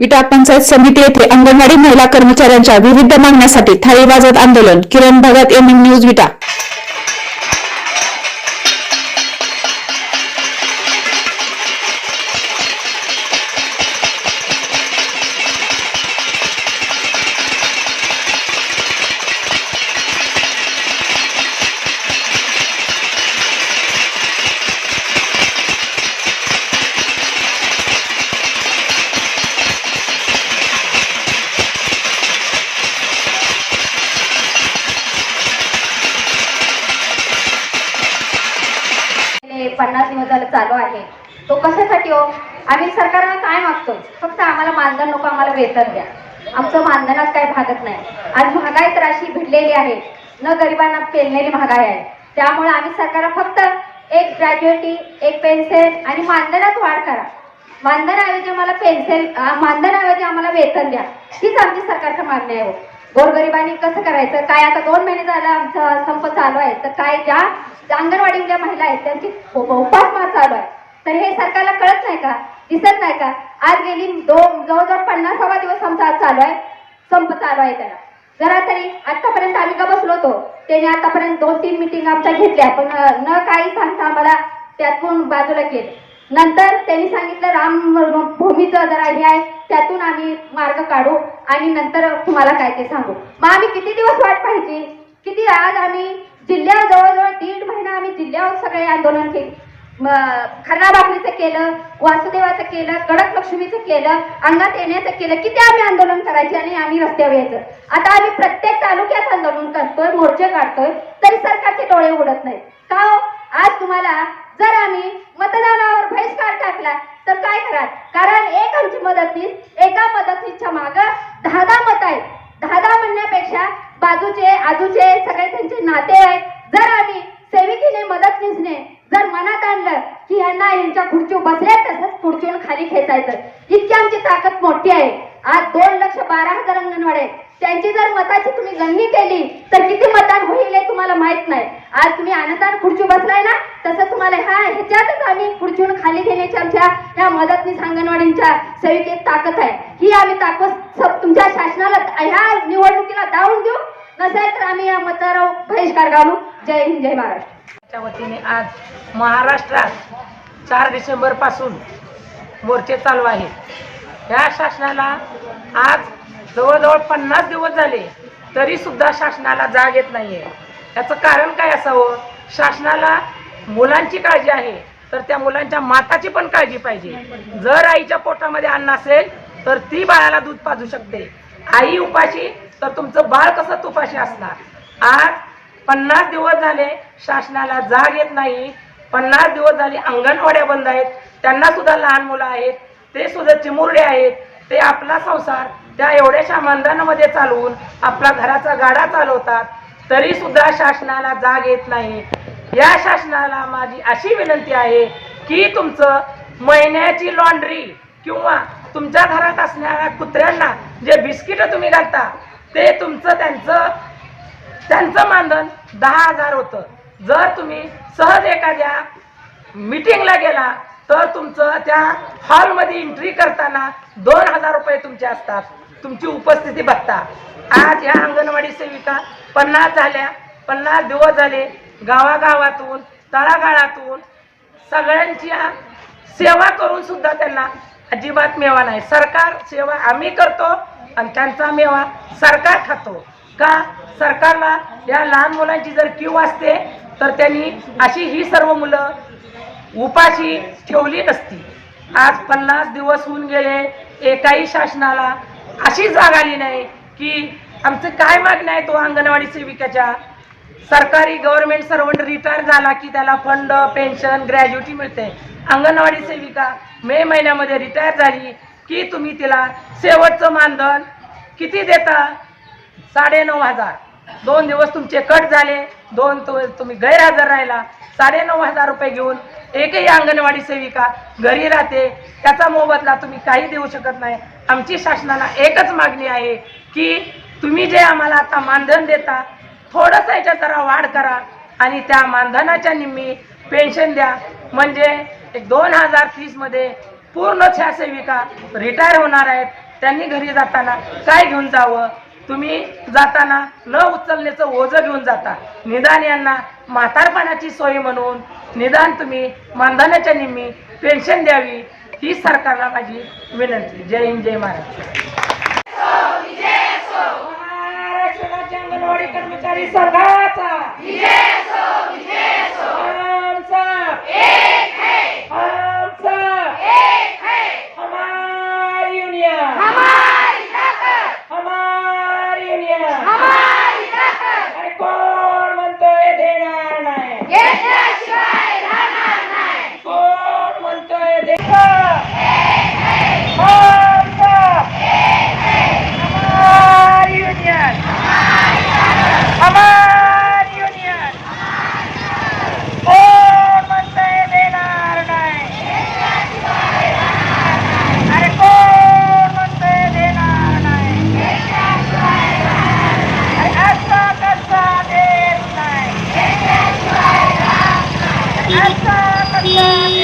विटा पंचायत समिती येथे अंगणवाडी महिला कर्मचाऱ्यांच्या विविध मागण्यासाठी थाळी वाजत आंदोलन. Kiran Bhagat M M news Vita. पन्नास दिवस झालं चालू आहे. तो कशासाठी हो? आम्ही सरकारला काय मागतो? फक्त आम्हाला मानधन नको आम्हाला वेतन द्या. आमचं मानधनात काही भागत नाही. आज महागाई तर अशी भिडलेली आहे. न गरिबांना पेललेली महागाई आहे. त्यामुळे आम्ही सरकारला फक्त एक ग्रॅज्युएटी एक पेन्शन आणि मानधनात वाढ करा. मानधनाऐवजी आम्हाला पेन्शन मानधनाऐवजी आम्हाला वेतन द्या. हीच आमची सरकारची मागणी आहे हो. गोरगरिबांनी कसं करायचं? काय आता दोन महिने झालं आमचा संप चालू आहे. तर काय ज्या ज्या अंगणवाडीतल्या महिला आहेत त्यांची हो-, उपासमार चालू आहे. तर हे सरकारला कळत नाही का? दिसत नाही का? आज गेली दोन जवळजवळ पन्नासावा दिवस आमचा आज चालू आहे. संप चालू आहे त्याला. जरा तरी आतापर्यंत आम्ही का बसलो होतो? त्याने आतापर्यंत दोन तीन मिटिंग आमच्या घेतल्या पण न काही सांगता आम्हाला त्यातून बाजूला केले. नंतर त्यांनी सांगितलं राम भूमीचं जरा हे आहे त्यातून आम्ही मार्ग काढू आणि नंतर तुम्हाला काय ते सांगू. मग आम्ही किती दिवस वाट पाहिजे किती आज आम्ही जिल्ह्यावर जवळजवळ दीड महिना आम्ही जिल्ह्यावर सगळे आंदोलन केले. खरणा बाकरीचं केलं वासुदेवाचं केलं कडक लक्ष्मीचं केलं अंगात येण्याचं केलं किती आम्ही आंदोलन करायचे आणि आम्ही रस्त्यावर यायचं. आता आम्ही प्रत्येक तालुक्यात आंदोलन करतोय मोर्चे काढतोय तरी सरकारचे डोळे उघडत नाहीत. का हो? आज तुम्हाला जर आम्ही मतदानावर बहिष्कार टाकला तर काय कराल? कारण एक आमची मदतीस एका मदतीच्या माग दहा दहा मत आहेत. दहा दहा म्हणण्यापेक्षा बाजूचे आजूचे सगळे त्यांचे नाते आहेत. जर आम्ही सेविकीने मदतनीसने जर मनात आणलं की यांना यांच्या खुर्चीवर बसल्या तसंच खुर्चीवर खाली खेचायचं इतकी आमची ताकद मोठी आहे. आज दोन लक्ष बारा हजार अंगणवाडी आहेत. त्यांची जर मताची तुम्ही गणनी केली तर किती मतदान होईल हे तुम्हाला माहीत नाही. आज तुम्ही आनंदान खुर्ची बसलाय ना तसं तुम्हाला ह्या ह्याच्यातच आम्ही खुर्चीहून खाली घेण्याच्या आमच्या ह्या मदतनीस अंगणवाडींच्या सेविकेत ताकद आहे. ही आम्ही ताकद सब तुमच्या शासनाला ह्या निवडणुकीला दावून देऊ. नसेल तर आम्ही या मतदारावर बहिष्कार घालू. जय हिंद जय महाराष्ट्र. वतीने आज महाराष्ट्रात चार डिसेंबरपासून मोर्चे चालू आहेत. ह्या शासनाला आज जवळजवळ पन्नास दिवस झाले तरी सुद्धा शासनाला जाग येत नाहीये. याचं कारण काय असावं? शासनाला मुलांची काळजी आहे तर त्या मुलांच्या माताची पण काळजी पाहिजे. जर आईच्या पोटामध्ये अन्न असेल तर ती बाळाला दूध पाजू शकते. आई उपाशी तर तुमचं बाळ कसं तुपाशी असणार? आज पन्नास दिवस झाले शासनाला जाग येत नाही. पन्नास दिवस झाले अंगणवाड्या बंद आहेत. त्यांना सुद्धा लहान मुलं आहेत. ते सुद्धा चिमुरडे आहेत ते आपला संसार त्या एवढ्याशा मानधनामध्ये चालवून आपला घराचा गाडा चालवतात तरी सुद्धा शासनाला जाग येत नाही. या शासनाला माझी अशी विनंती आहे की तुमचं महिन्याची लॉन्ड्री किंवा तुमच्या घरात असणाऱ्या कुत्र्यांना जे बिस्किट तुम्ही घालता ते तुमचं त्यांचं त्यांचं मानधन दहा हजार होतं. जर तुम्ही सहज एखाद्या मीटिंगला गेला तर तुमचं त्या हॉलमध्ये एंट्री करताना दोन हजार रुपये तुमचे असतात. तुमची उपस्थिती बघता. आज या अंगणवाडी सेविका पन्नास झाल्या. पन्नास दिवस झाले गावागावातून तळागाळातून सगळ्यांची सेवा करून सुद्धा त्यांना अजिबात मेवा नाही. सरकार सेवा आम्ही करतो आणि त्यांचा मेवा सरकार खातो. का? सरकारला या लहान मुलांची जर क्यू असते तर त्यांनी अशी ही सर्व मुलं उपाशी ठेवली नसती. आज पन्नास दिवस होऊन गेले एकाही शासनाला अशी जाग आली नाही की आमचं काय मागणं आहे तो अंगणवाडी सेविकाच्या? सरकारी गव्हर्नमेंट सर्वंट रिटायर झाला की त्याला फंड पेन्शन ग्रॅज्युटी मिळते. अंगणवाडी सेविका मे महिन्यामध्ये रिटायर झाली की तुम्ही तिला शेवटचं मानधन किती देता? साडेनऊ हजार. दोन दिवस तुमचे कट झाले दोन तुम्ही गैरहजर राहिला. साडे नऊ हजार रुपये घेऊन एकही अंगणवाडी सेविका घरी राहते. त्याचा मोबदला तुम्ही काही देऊ शकत नाही. आमची शासनाला एकच मागणी आहे की तुम्ही जे आम्हाला आता मानधन देता थोडंसं याच्या जरा वाढ करा आणि त्या मानधनाच्या निम्मी पेन्शन द्या. म्हणजे एक दोन हजार तीसमध्ये पूर्ण ह्या सेविका रिटायर होणार आहेत. त्यांनी घरी जाताना काय घेऊन जावं? तुम्ही जाताना न उचलण्याचं ओझं घेऊन जाता. निदान यांना म्हातारपणाची सोय म्हणून निदान तुम्ही मानधनाच्या निम्मी पेन्शन द्यावी ही सरकारला माझी विनंती. जय हिंद जय महाराष्ट्र. कर्मचारी संघाचा. Bye,